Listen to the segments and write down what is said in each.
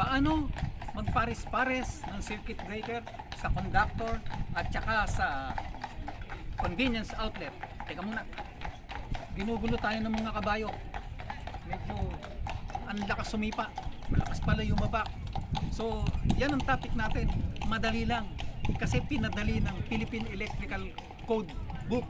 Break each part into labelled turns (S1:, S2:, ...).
S1: paano magpares-pares ng circuit breaker sa conductor at saka sa convenience outlet. Teka muna. Ginugulo tayo ng mga kabayo. Medyo ang lakas sumipa. Malakas pala yumaba. So, yan ang topic natin. Madali lang. Kasi pinadali ng Philippine Electrical Code Book.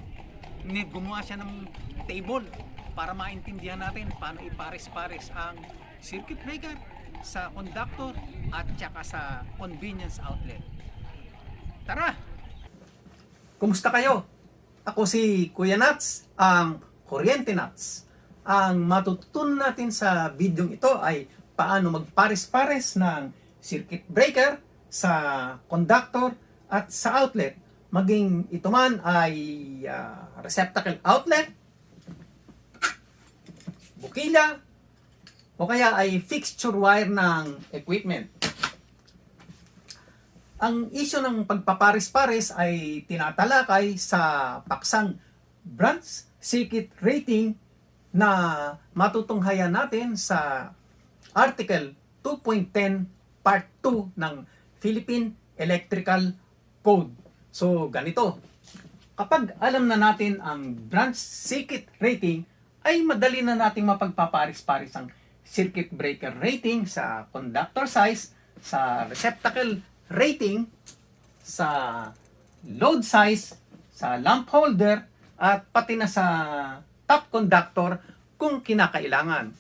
S1: Gumawa siya ng table para maintindihan natin paano ipares-pares ang circuit breaker sa conductor at saka sa convenience outlet. Tara! Kumusta kayo? Ako si Kuya Nats, ang Kuryente Nats. Ang matututunan natin sa video ito ay paano magpares-pares ng circuit breaker sa conductor at sa outlet. Maging ito man ay ah, receptacle outlet, bukila, o kaya ay fixture wire ng equipment. Ang isyo ng pagpapares-pares ay tinatalakay sa paksang branch circuit rating na matutunghayan natin sa Article 2.10 Part 2 ng Philippine Electrical Code. So, ganito. Kapag alam na natin ang branch circuit rating, ay madali na nating mapagpaparis-paris ang circuit breaker rating sa conductor size, sa receptacle rating, sa load size, sa lamp holder, at pati na sa top conductor kung kinakailangan.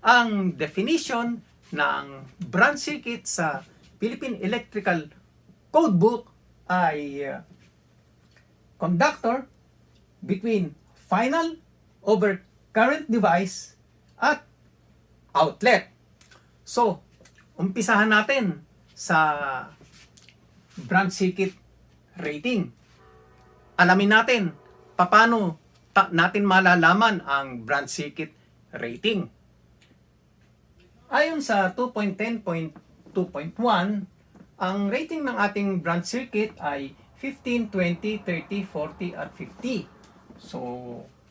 S1: Ang definition ng branch circuit sa Philippine Electrical Code Book ay uh, conductor between final over current device at outlet. So, umpisahan natin sa branch circuit rating. Alamin natin paano ta- natin malalaman ang branch circuit rating. Ayon sa 2.10.2.1, ang rating ng ating branch circuit ay 15, 20, 30, 40 at 50. So,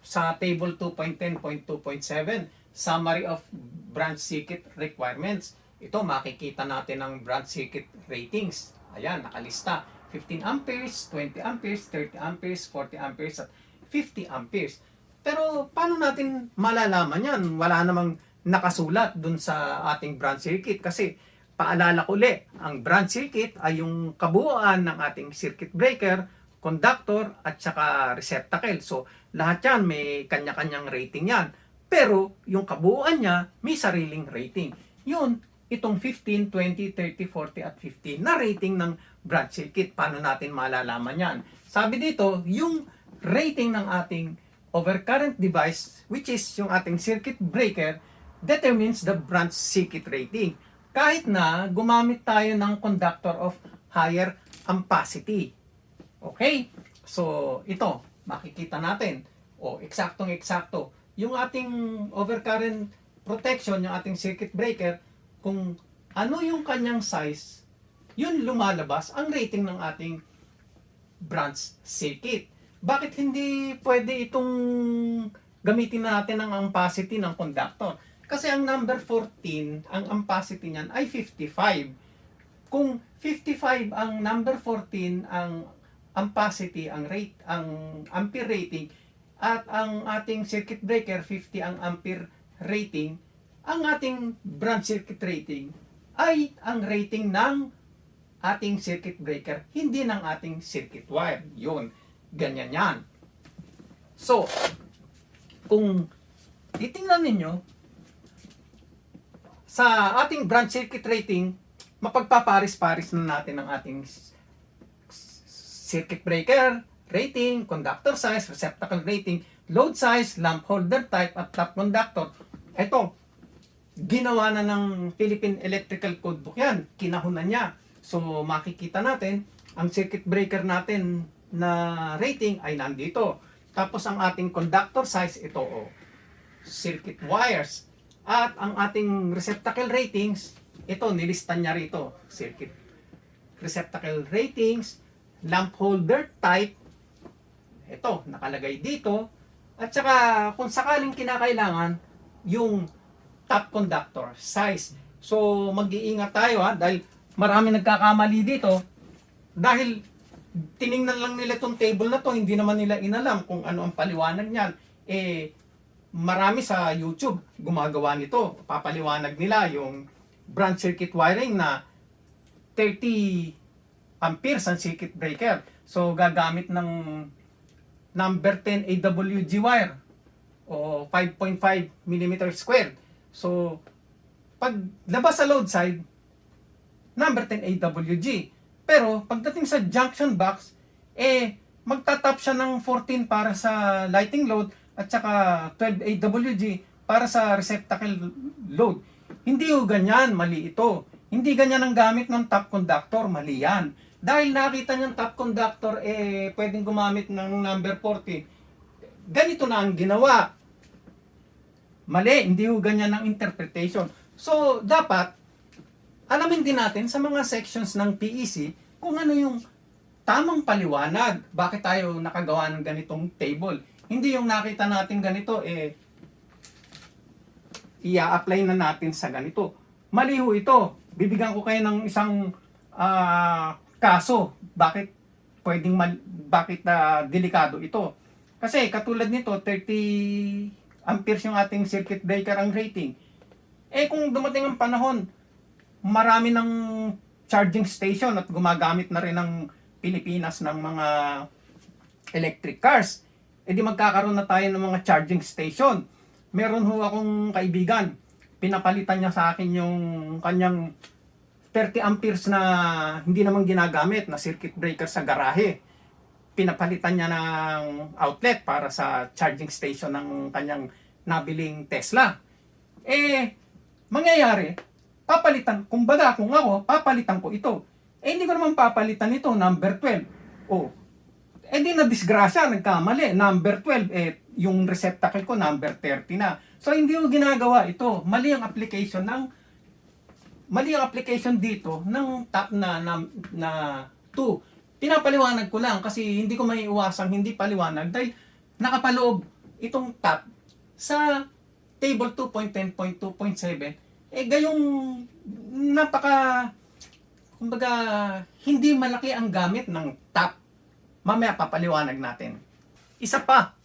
S1: sa table 2.10.2.7, summary of branch circuit requirements. Ito makikita natin ang branch circuit ratings. Ayan, nakalista. 15 amperes, 20 amperes, 30 amperes, 40 amperes at 50 amperes. Pero paano natin malalaman yan? Wala namang nakasulat dun sa ating branch circuit kasi paalala ko uli, ang branch circuit ay yung kabuuan ng ating circuit breaker, conductor at saka receptacle. So lahat yan may kanya-kanyang rating yan. Pero yung kabuuan niya may sariling rating. Yun, itong 15, 20, 30, 40 at 50 na rating ng branch circuit. Paano natin malalaman yan? Sabi dito, yung rating ng ating overcurrent device, which is yung ating circuit breaker, determines the branch circuit rating. Kahit na gumamit tayo ng conductor of higher ampacity. Okay? So, ito, makikita natin. O, eksaktong-eksakto. Yung ating overcurrent protection, yung ating circuit breaker, kung ano yung kanyang size, yun lumalabas ang rating ng ating branch circuit. Bakit hindi pwede itong gamitin natin ang ampacity ng conductor? Kasi ang number 14, ang ampacity niyan ay 55. Kung 55 ang number 14, ang ampacity, ang rate, ang ampere rating, at ang ating circuit breaker 50 ang ampere rating, ang ating branch circuit rating ay ang rating ng ating circuit breaker, hindi ng ating circuit wire. Yun, ganyan yan. So, kung titingnan ninyo, sa ating branch circuit rating, mapagpaparis-paris na natin ang ating circuit breaker rating, conductor size, receptacle rating, load size, lamp holder type, at top conductor. Ito, ginawa na ng Philippine Electrical Code Book yan. Kinahunan niya. So, makikita natin, ang circuit breaker natin na rating ay nandito. Tapos, ang ating conductor size, ito, oh, circuit wires. At ang ating receptacle ratings, ito, nilistan niya rito. Circuit receptacle ratings, lamp holder type, ito, nakalagay dito. At saka, kung sakaling kinakailangan, yung top conductor size. So mag-iingat tayo ha dahil marami nagkakamali dito dahil tiningnan lang nila itong table na to, hindi naman nila inalam kung ano ang paliwanag niyan. Eh, marami sa YouTube gumagawa nito. Papaliwanag nila yung branch circuit wiring na 30 amperes ang circuit breaker. So, gagamit ng number 10 AWG wire o 5.5 mm squared. So, pag labas sa load side, number 10 AWG. Pero pagdating sa junction box, eh magtatap siya ng 14 para sa lighting load at saka 12 AWG para sa receptacle load. Hindi ho ganyan, mali ito. Hindi ganyan ang gamit ng top conductor, mali yan. Dahil nakita niyang top conductor, eh, pwedeng gumamit ng number 40. Ganito na ang ginawa. Mali, hindi ho ganyan ang interpretation. So, dapat, alamin din natin sa mga sections ng PEC kung ano yung tamang paliwanag. Bakit tayo nakagawa ng ganitong table? Hindi yung nakita natin ganito, eh, i-apply na natin sa ganito. Mali ho ito. Bibigyan ko kayo ng isang ah, kaso. Bakit pwedeng mal- bakit ah, delikado ito? Kasi katulad nito, 30 amperes yung ating circuit breaker ang rating. Eh kung dumating ang panahon, marami ng charging station at gumagamit na rin ng Pilipinas ng mga electric cars. Eh di magkakaroon na tayo ng mga charging station. Meron ho akong kaibigan, pinapalitan niya sa akin yung kanyang 30 amperes na hindi naman ginagamit na circuit breaker sa garahe. Pinapalitan niya ng outlet para sa charging station ng kanyang nabiling Tesla. Eh, mangyayari, papalitan, kumbaga kung ako, papalitan ko ito. Eh, hindi ko naman papalitan ito, number 12. Oh, eh di na disgrasya, nagkamali. Number 12, eh, yung receptacle ko, number 30 na. So, hindi ko ginagawa ito. Mali ang application ng mali ang application dito ng top na na, na 2. Pinapaliwanag ko lang kasi hindi ko may iwasang hindi paliwanag dahil nakapaloob itong top sa table 2.10.2.7 eh gayong napaka kumbaga hindi malaki ang gamit ng top. Mamaya papaliwanag natin. Isa pa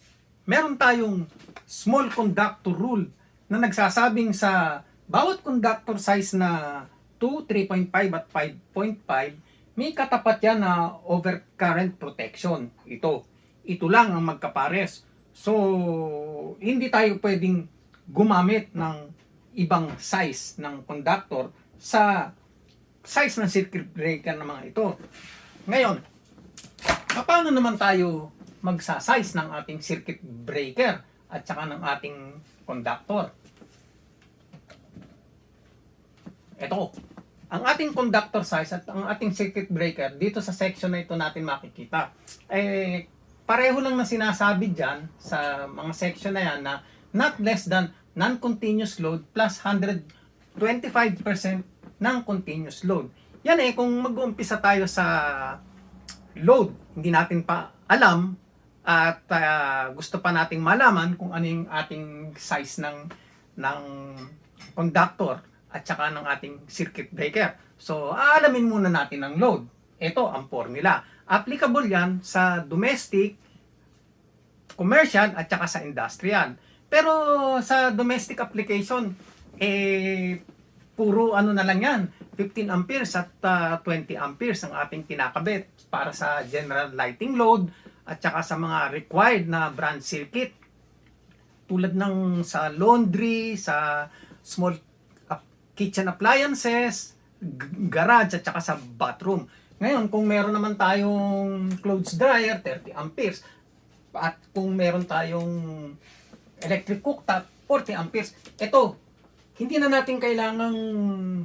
S1: meron tayong small conductor rule na nagsasabing sa bawat conductor size na 2, 3.5 at 5.5 may katapat yan na overcurrent protection. Ito ito lang ang magkapares. So hindi tayo pwedeng gumamit ng ibang size ng conductor sa size ng circuit breaker na mga ito. Ngayon paano naman tayo magsa-size ng ating circuit breaker at saka ng ating conductor. Ito, ang ating conductor size at ang ating circuit breaker dito sa section na ito natin makikita. Eh, pareho lang na sinasabi dyan sa mga section na yan na not less than non-continuous load plus 125% ng continuous load. Yan eh, kung mag-uumpisa tayo sa load, hindi natin pa alam at ah, gusto pa nating malaman kung ano yung ating size ng ng conductor at saka ng ating circuit breaker. So, aalamin muna natin ang load. Ito ang formula. Applicable yan sa domestic, commercial at saka sa industrial. Pero sa domestic application, eh, puro ano na lang yan, 15 amperes at ah, 20 amperes ang ating kinakabit para sa general lighting load at saka sa mga required na brand circuit tulad ng sa laundry, sa small kitchen appliances, garage at saka sa bathroom. Ngayon, kung meron naman tayong clothes dryer, 30 amperes, at kung meron tayong electric cooktop, 40 amperes, ito, hindi na natin kailangang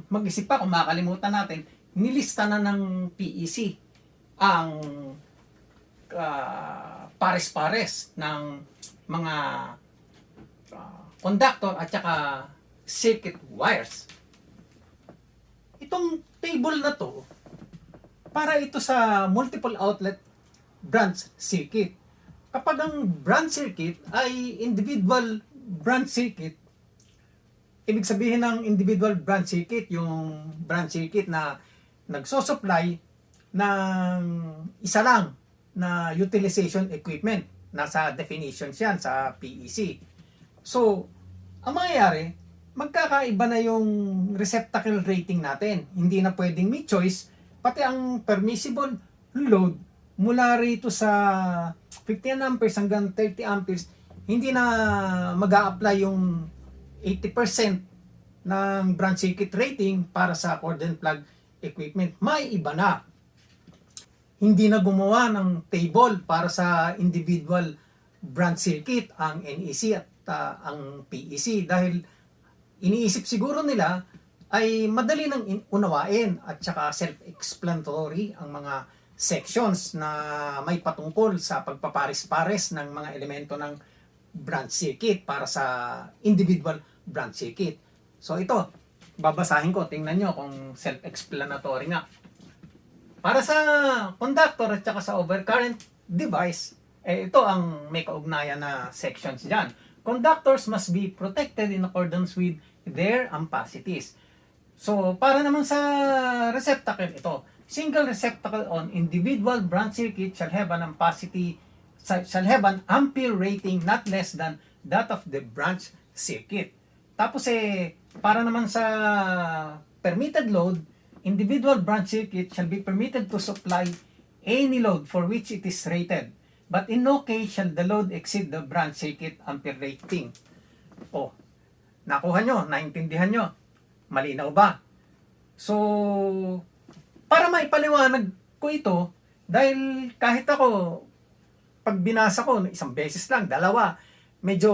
S1: mag-isip pa kung makakalimutan natin, nilista na ng PEC ang ah, pares-pares ng mga ah, conductor at saka circuit wires. Itong table na to, para ito sa multiple outlet branch circuit. Kapag ang branch circuit ay individual branch circuit, ibig sabihin ng individual branch circuit, yung branch circuit na nagsosupply ng isa lang na utilization equipment. Nasa definitions yan sa PEC. So, ang mangyayari, magkakaiba na yung receptacle rating natin. Hindi na pwedeng may choice, pati ang permissible load mula rito sa 15 amperes hanggang 30 amperes, hindi na mag apply yung 80% ng branch circuit rating para sa cord and plug equipment. May iba na. Hindi na gumawa ng table para sa individual branch circuit ang NEC at ah, ang PEC dahil iniisip siguro nila ay madali nang in- unawain at saka self-explanatory ang mga sections na may patungkol sa pagpapares-pares ng mga elemento ng branch circuit para sa individual branch circuit. So ito, babasahin ko, tingnan nyo kung self-explanatory nga. Para sa conductor at saka sa overcurrent device, eh, ito ang may kaugnayan na sections dyan. Conductors must be protected in accordance with their ampacities. So, para naman sa receptacle ito, single receptacle on individual branch circuit shall have an ampacity shall have an ampere rating not less than that of the branch circuit. Tapos eh, para naman sa permitted load, individual branch circuit shall be permitted to supply any load for which it is rated. But in no case shall the load exceed the branch circuit ampere rating. Oh, nakuha nyo, naintindihan nyo. Malinaw ba? So, para maipaliwanag ko ito, dahil kahit ako, pag binasa ko, isang beses lang, dalawa, medyo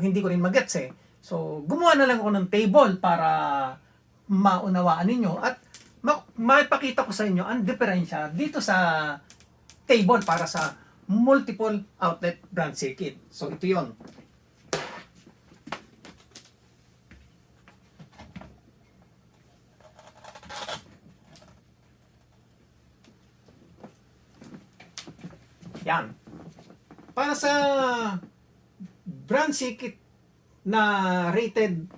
S1: hindi ko rin magets eh. So, gumawa na lang ako ng table para maunawaan ninyo at ma- maipakita ko sa inyo ang diferensya dito sa table para sa multiple outlet branch circuit. So, ito yon. Yan. Para sa brand circuit na rated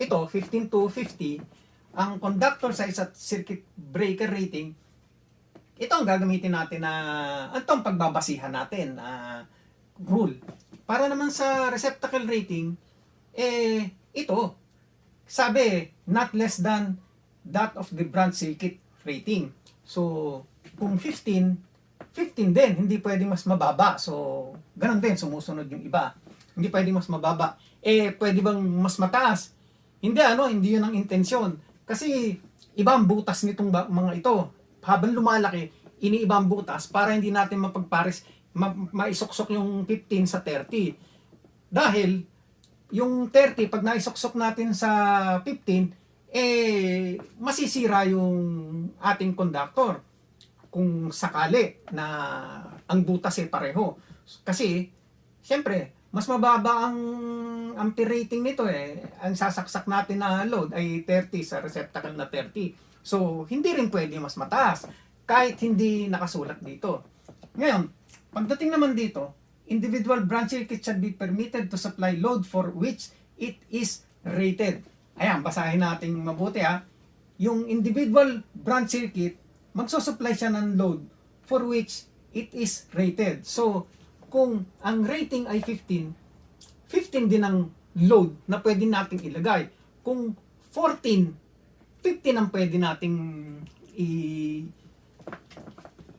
S1: ito, 15 to 50, ang conductor size at circuit breaker rating, ito ang gagamitin natin na, ito ang pagbabasihan natin na rule. Para naman sa receptacle rating, eh, ito, sabi, not less than that of the branch circuit rating. So, kung 15, 15 din, hindi pwedeng mas mababa. So, ganun din, sumusunod yung iba. Hindi pwedeng mas mababa. Eh, pwede bang mas mataas? Hindi ano, hindi yun ang intensyon. Kasi, iba ang butas nitong mga ito. Habang lumalaki, iniiba ang butas para hindi natin mapagpares, ma- maisuksok yung 15 sa 30. Dahil, yung 30, pag naisuksok natin sa 15, eh, masisira yung ating conductor kung sakali na ang butas ay pareho. Kasi, siyempre, mas mababa ang ampere rating nito eh. Ang sasaksak natin na load ay 30 sa receptacle na 30. So, hindi rin pwede mas mataas kahit hindi nakasulat dito. Ngayon, pagdating naman dito, individual branch circuit shall be permitted to supply load for which it is rated. Ayan, basahin natin mabuti ha. Yung individual branch circuit, magsusupply siya ng load for which it is rated. So, kung ang rating ay 15, 15 din ang load na pwede nating ilagay. Kung 14, 15 ang pwede nating i-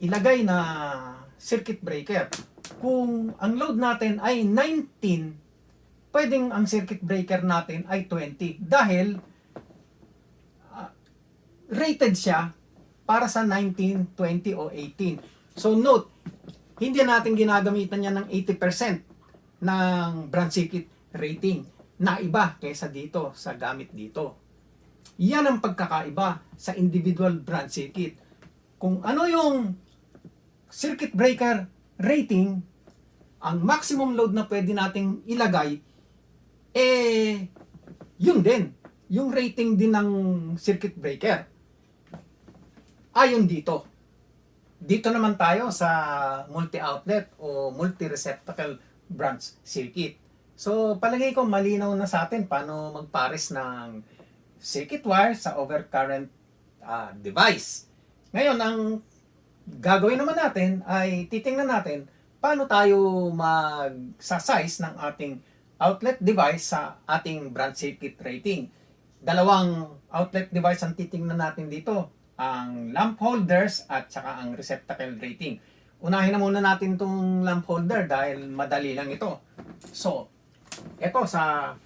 S1: ilagay na circuit breaker. Kung ang load natin ay 19, pwedeng ang circuit breaker natin ay 20 dahil ah, rated siya para sa 19, 20 o 18. So note, hindi natin ginagamitan niya ng 80% ng branch circuit rating na iba kaysa dito sa gamit dito. Yan ang pagkakaiba sa individual branch circuit. Kung ano yung circuit breaker rating, ang maximum load na pwede nating ilagay, eh, yun din. Yung rating din ng circuit breaker. Ayon dito. Dito naman tayo sa multi-outlet o multi-receptacle branch circuit. So, palagay ko malinaw na sa atin paano magpares ng circuit wire sa overcurrent ah, device. Ngayon, ang gagawin naman natin ay titingnan natin paano tayo mag-size ng ating outlet device sa ating branch circuit rating. Dalawang outlet device ang titingnan natin dito. Ang lamp holders at saka ang receptacle rating. Unahin na muna natin itong lamp holder dahil madali lang ito. So, ito sa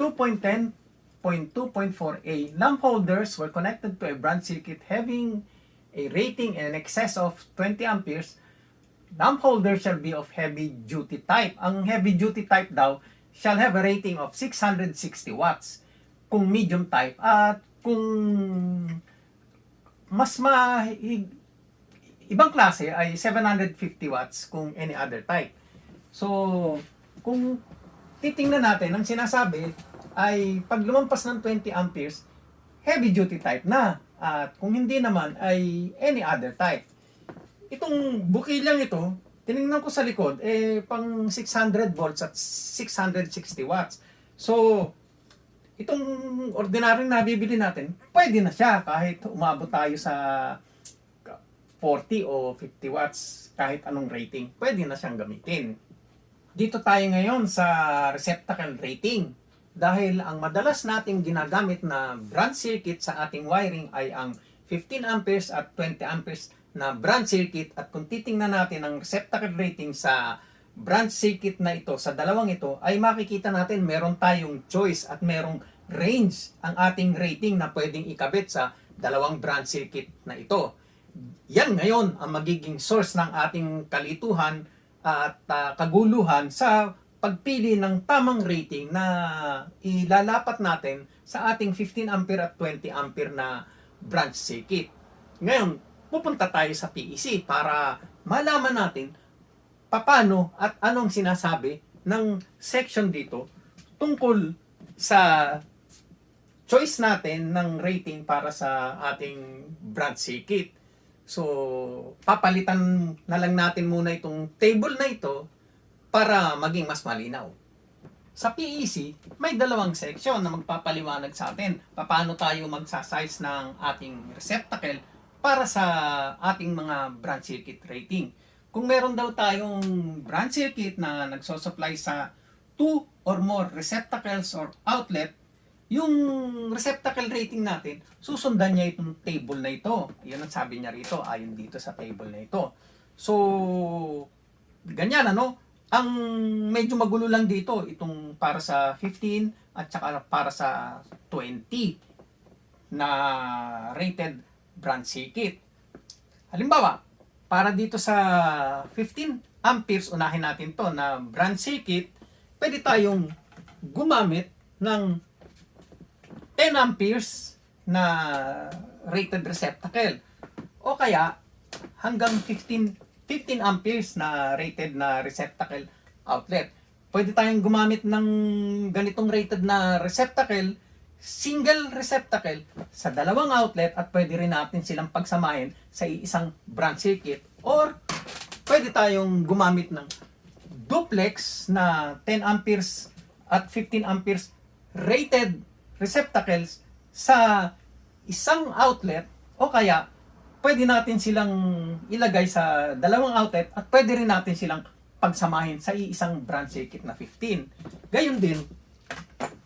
S1: 2.10.2.4a lamp holders were connected to a branch circuit having a rating in excess of 20 amperes. Lamp holder shall be of heavy duty type. Ang heavy duty type daw shall have a rating of 660 watts kung medium type at kung mas ma ibang klase ay 750 watts kung any other type. So, kung titingnan natin, ang sinasabi ay pag lumampas ng 20 amperes, heavy duty type na. At kung hindi naman ay any other type. Itong buki lang ito, tiningnan ko sa likod, eh pang 600 volts at 660 watts. So, itong ordinaryong nabibili natin, pwede na siya kahit umabot tayo sa 40 o 50 watts, kahit anong rating, pwede na siyang gamitin. Dito tayo ngayon sa receptacle rating. Dahil ang madalas nating ginagamit na branch circuit sa ating wiring ay ang 15 amperes at 20 amperes na branch circuit at kung titingnan natin ang receptacle rating sa branch circuit na ito, sa dalawang ito, ay makikita natin meron tayong choice at merong range ang ating rating na pwedeng ikabit sa dalawang branch circuit na ito. Yan ngayon ang magiging source ng ating kalituhan at ah, kaguluhan sa pagpili ng tamang rating na ilalapat natin sa ating 15 ampere at 20 ampere na branch circuit. Ngayon, pupunta tayo sa PEC para malaman natin papano at anong sinasabi ng section dito tungkol sa choice natin ng rating para sa ating branch circuit. So, papalitan na lang natin muna itong table na ito para maging mas malinaw. Sa PEC, may dalawang section na magpapaliwanag sa atin paano tayo magsasize ng ating receptacle para sa ating mga branch circuit rating. Kung meron daw tayong branch circuit na nagsosupply sa two or more receptacles or outlet, yung receptacle rating natin, susundan niya itong table na ito. Yan ang sabi niya rito, ayon dito sa table na ito. So, ganyan ano, ang medyo magulo lang dito, itong para sa 15 at saka para sa 20 na rated branch circuit. Halimbawa, para dito sa 15 amperes, unahin natin to na branch circuit, pwede tayong gumamit ng 10 amperes na rated receptacle. O kaya hanggang 15 15 amperes na rated na receptacle outlet. Pwede tayong gumamit ng ganitong rated na receptacle, single receptacle sa dalawang outlet at pwede rin natin silang pagsamahin sa isang branch circuit or pwede tayong gumamit ng duplex na 10 amperes at 15 amperes rated receptacles sa isang outlet o kaya pwede natin silang ilagay sa dalawang outlet at pwede rin natin silang pagsamahin sa isang branch circuit na 15. Gayon din,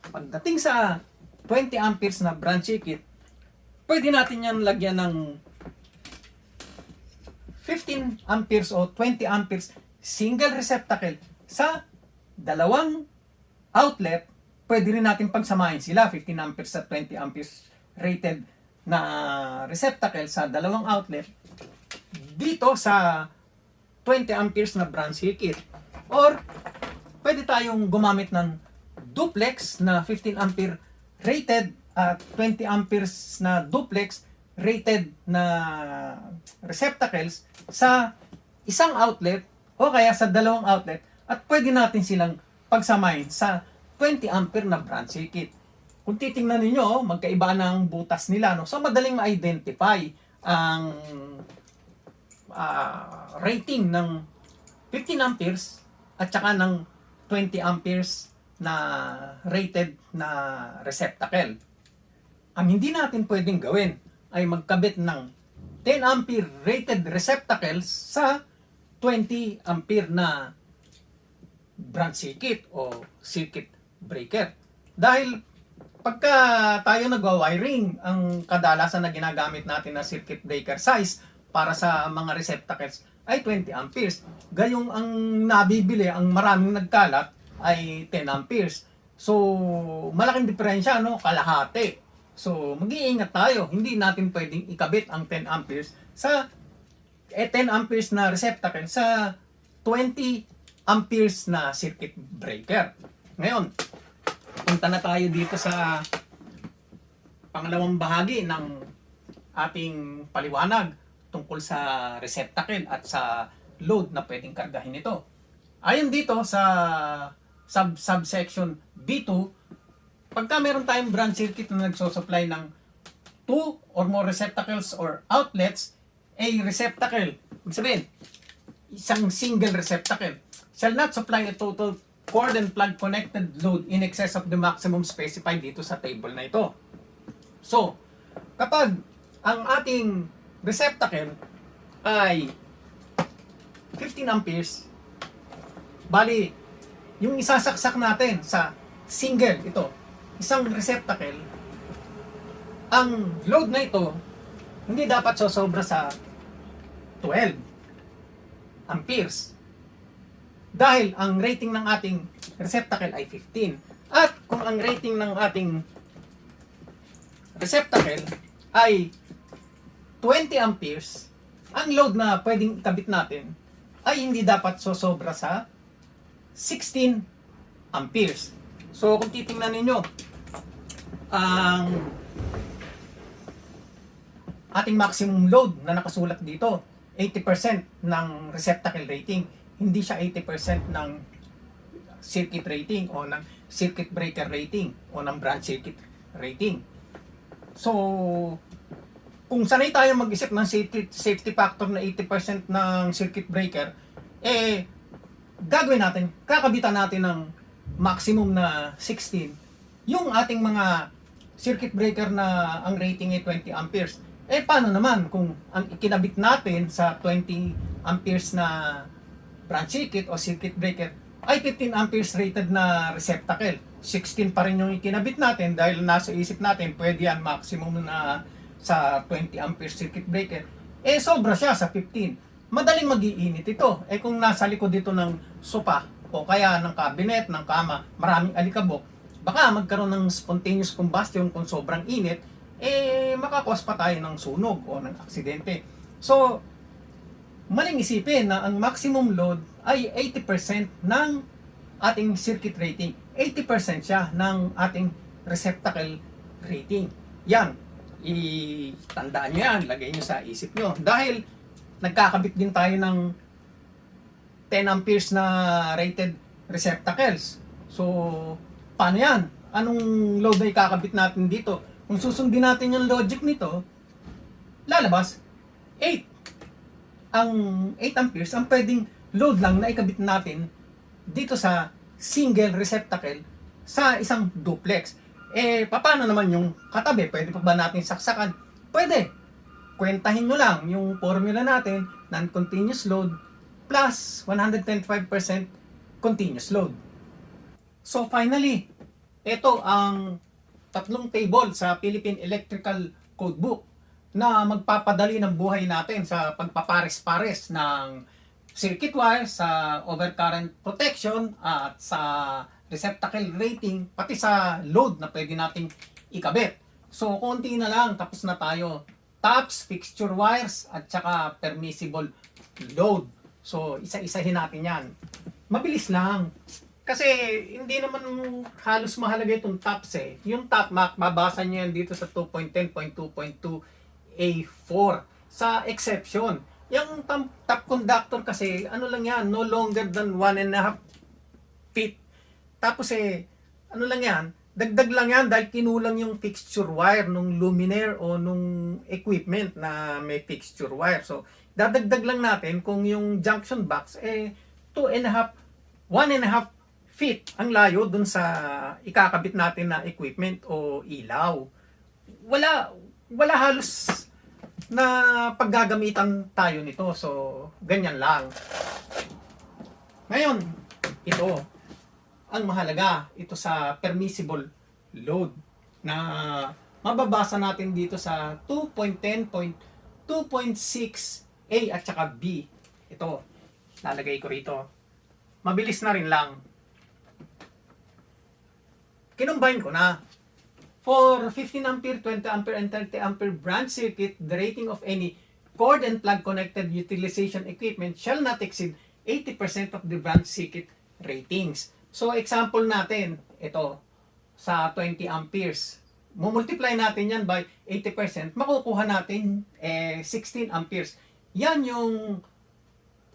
S1: pagdating sa 20 amperes na branch circuit, pwede natin yan lagyan ng 15 amperes o 20 amperes single receptacle sa dalawang outlet, pwede rin natin pagsamahin sila, 15 amperes at 20 amperes rated na receptacle sa dalawang outlet dito sa 20 amperes na branch circuit. Or, pwede tayong gumamit ng duplex na 15 ampere rated at 20 amperes na duplex rated na receptacles sa isang outlet o kaya sa dalawang outlet at pwede natin silang pagsamahin sa 20 ampere na branch circuit. Kung titingnan ninyo, oh, magkaiba ng butas nila. No? So, madaling ma-identify ang ah, rating ng 15 amperes at saka ng 20 amperes na rated na receptacle. Ang hindi natin pwedeng gawin ay magkabit ng 10 ampere rated receptacles sa 20 ampere na branch circuit o circuit breaker. Dahil pagka tayo nagwa-wiring, ang kadalasan na ginagamit natin na circuit breaker size para sa mga receptacles ay 20 amperes. Gayong ang nabibili, ang maraming nagkalat ay 10 amperes. So, malaking diferensya, no? Kalahati. So, mag-iingat tayo. Hindi natin pwedeng ikabit ang 10 amperes sa eh, 10 amperes na receptacle sa 20 amperes na circuit breaker. Ngayon, punta na tayo dito sa pangalawang bahagi ng ating paliwanag tungkol sa receptacle at sa load na pwedeng kargahin ito. Ayon dito sa sub subsection B2, pagka meron tayong branch circuit na nagsosupply ng two or more receptacles or outlets, a receptacle, ibig sabihin, isang single receptacle, shall not supply a total cord and plug connected load in excess of the maximum specified dito sa table na ito. So, kapag ang ating receptacle ay 15 amperes, bali, yung isasaksak natin sa single ito, isang receptacle, ang load na ito, hindi dapat sosobra sa 12 amperes. Dahil ang rating ng ating receptacle ay 15. At kung ang rating ng ating receptacle ay 20 amperes, ang load na pwedeng ikabit natin ay hindi dapat sosobra sa 16 amperes. So kung titingnan ninyo, ang ating maximum load na nakasulat dito, 80% ng receptacle rating. Hindi siya 80% ng circuit rating o ng circuit breaker rating o ng branch circuit rating. So, kung sanay tayo mag-isip ng safety, safety factor na 80% ng circuit breaker, eh, gagawin natin, kakabitan natin ng maximum na 16, yung ating mga circuit breaker na ang rating ay 20 amperes. Eh, paano naman kung ang ikinabit natin sa 20 amperes na branch circuit o circuit breaker ay 15 amperes rated na receptacle. 16 pa rin yung ikinabit natin dahil nasa isip natin pwede yan maximum na sa 20 amperes circuit breaker. Eh sobra siya sa 15. Madaling magiinit ito. Eh kung nasa likod dito ng sopa o kaya ng cabinet, ng kama, maraming alikabok, baka magkaroon ng spontaneous combustion kung sobrang init, eh makakos pa tayo ng sunog o ng aksidente. So, maling isipin na ang maximum load ay 80% ng ating circuit rating. 80% siya ng ating receptacle rating. Yan, itandaan nyo yan, lagay nyo sa isip nyo. Dahil nagkakabit din tayo ng 10 amperes na rated receptacles. So, paano yan? Anong load na ikakabit natin dito? Kung susundin natin yung logic nito, lalabas 8. Ang 8 amperes ang pwedeng load lang na ikabit natin dito sa single receptacle sa isang duplex. Eh, paano naman yung katabi? Pwede pa ba natin saksakan? Pwede. Kwentahin nyo lang yung formula natin, non-continuous load plus 125% continuous load. So finally, ito ang tatlong table sa Philippine Electrical Codebook na magpapadali ng buhay natin sa pagpapares-pares ng circuit wire sa overcurrent protection at sa receptacle rating pati sa load na pwede nating ikabit. So konti na lang tapos na tayo. Taps, fixture wires at saka permissible load. So isa-isahin natin 'yan. Mabilis lang. Kasi hindi naman halos mahalaga itong tops eh. Yung top mark, mabasa niyo yan dito sa 2.10.2.2 A4 sa exception. Yung top, conductor kasi, ano lang yan, no longer than 1 and a half feet. Tapos eh, ano lang yan, dagdag lang yan dahil kinulang yung fixture wire nung luminaire o nung equipment na may fixture wire. So, dadagdag lang natin kung yung junction box eh 2 and a half, 1 and a half feet ang layo dun sa ikakabit natin na equipment o ilaw. Wala wala halos na paggagamitan tayo nito. So, ganyan lang. Ngayon, ito ang mahalaga ito sa permissible load na mababasa natin dito sa 2.10.2.6a at saka b. Ito, lalagay ko rito. Mabilis na rin lang. Kinumbine ko na. For 15 ampere, 20 ampere, and 30 ampere branch circuit, the rating of any cord and plug connected utilization equipment shall not exceed 80% of the branch circuit ratings. So, example natin, ito, sa 20 amperes. Mumultiply natin yan by 80%, makukuha natin eh, 16 amperes. Yan yung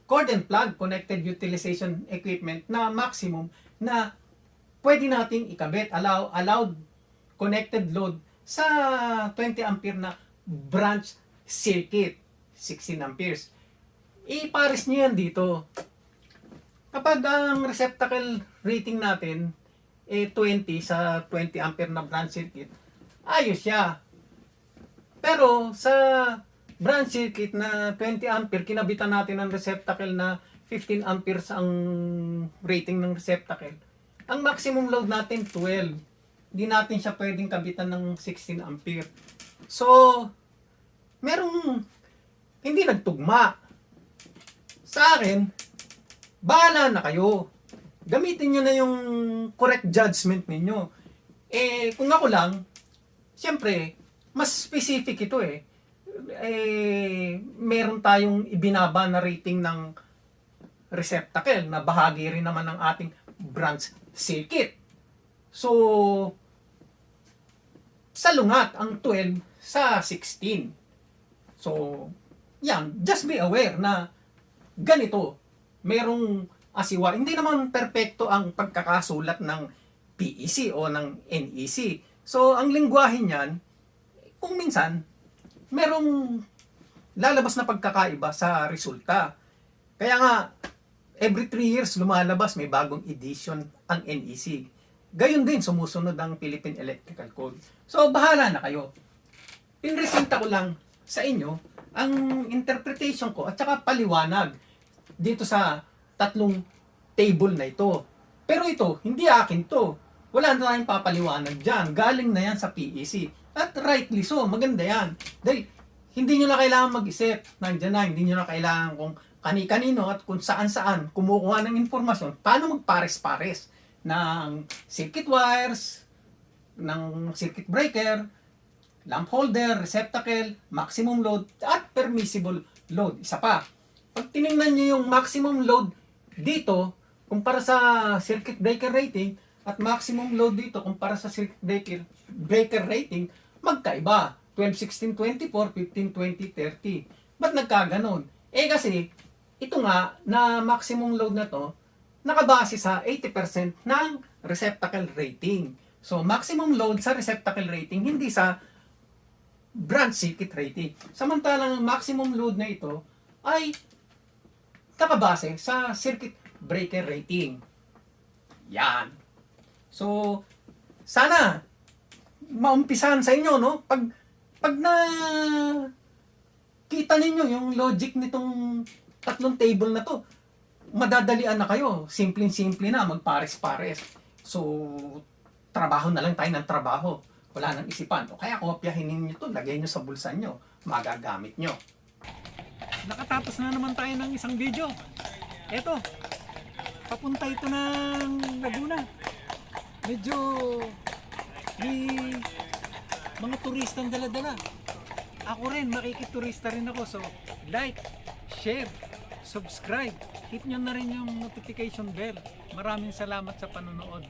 S1: cord and plug connected utilization equipment na maximum na pwede nating ikabit, allow, allowed connected load sa 20 ampere na branch circuit, 16 amperes. I-pares nyo yan dito. Kapag ang receptacle rating natin eh 20 sa 20 ampere na branch circuit, ayos siya. Pero sa branch circuit na 20 ampere, kinabitan natin ang receptacle na 15 amperes ang rating ng receptacle. Ang maximum load natin 12. Hindi natin siya pwedeng kabitan ng 16 ampere. So, merong hindi nagtugma. Sa akin, bahala na kayo. Gamitin nyo na yung correct judgment ninyo. Eh, kung ako lang, siyempre, mas specific ito eh. Eh, meron tayong ibinaba na rating ng receptacle na bahagi rin naman ng ating branch circuit. So, sa lungat ang 12 sa 16. So, yan, just be aware na ganito, merong asiwa. Hindi naman perpekto ang pagkakasulat ng PEC o ng NEC. So, ang lingwahe niyan, kung minsan, merong lalabas na pagkakaiba sa resulta. Kaya nga, every 3 years lumalabas, may bagong edition ang NEC. Gayon din, sumusunod ang Philippine Electrical Code. So, bahala na kayo. Pinresenta ko lang sa inyo ang interpretation ko at saka paliwanag dito sa tatlong table na ito. Pero ito, hindi akin to. Wala na tayong papaliwanag dyan. Galing na yan sa PEC. At rightly so, maganda yan. Dahil hindi nyo na kailangan mag-isip. Nandiyan na, hindi nyo na kailangan kung kani-kanino at kung saan-saan kumukuha ng informasyon. Paano magpares-pares ng circuit wires, ng circuit breaker, lamp holder, receptacle, maximum load, at permissible load. Isa pa, pag tinignan nyo yung maximum load dito, kumpara sa circuit breaker rating, at maximum load dito kumpara sa circuit breaker, breaker rating, magkaiba. 12, 16, 24, 15, 20, 30. Ba't nagkaganon? Eh kasi, ito nga, na maximum load na to, nakabase sa 80% ng receptacle rating. So, maximum load sa receptacle rating, hindi sa branch circuit rating. Samantalang ang maximum load na ito ay nakabase sa circuit breaker rating. Yan. So, sana maumpisahan sa inyo, no? Pag, pag na kita ninyo yung logic nitong tatlong table na to, madadalian na kayo. Simpleng-simple na, magpares-pares. So, trabaho na lang tayo ng trabaho. Wala nang isipan. O kaya kopyahin ninyo to, lagay nyo sa bulsa nyo, magagamit nyo. Nakatapos na naman tayo ng isang video. Eto, papunta ito ng Laguna. Medyo may mga turistang dala-dala. Ako rin, makikiturista rin ako. So, like, share, subscribe. Hit nyo na rin yung notification bell. Maraming salamat sa panonood.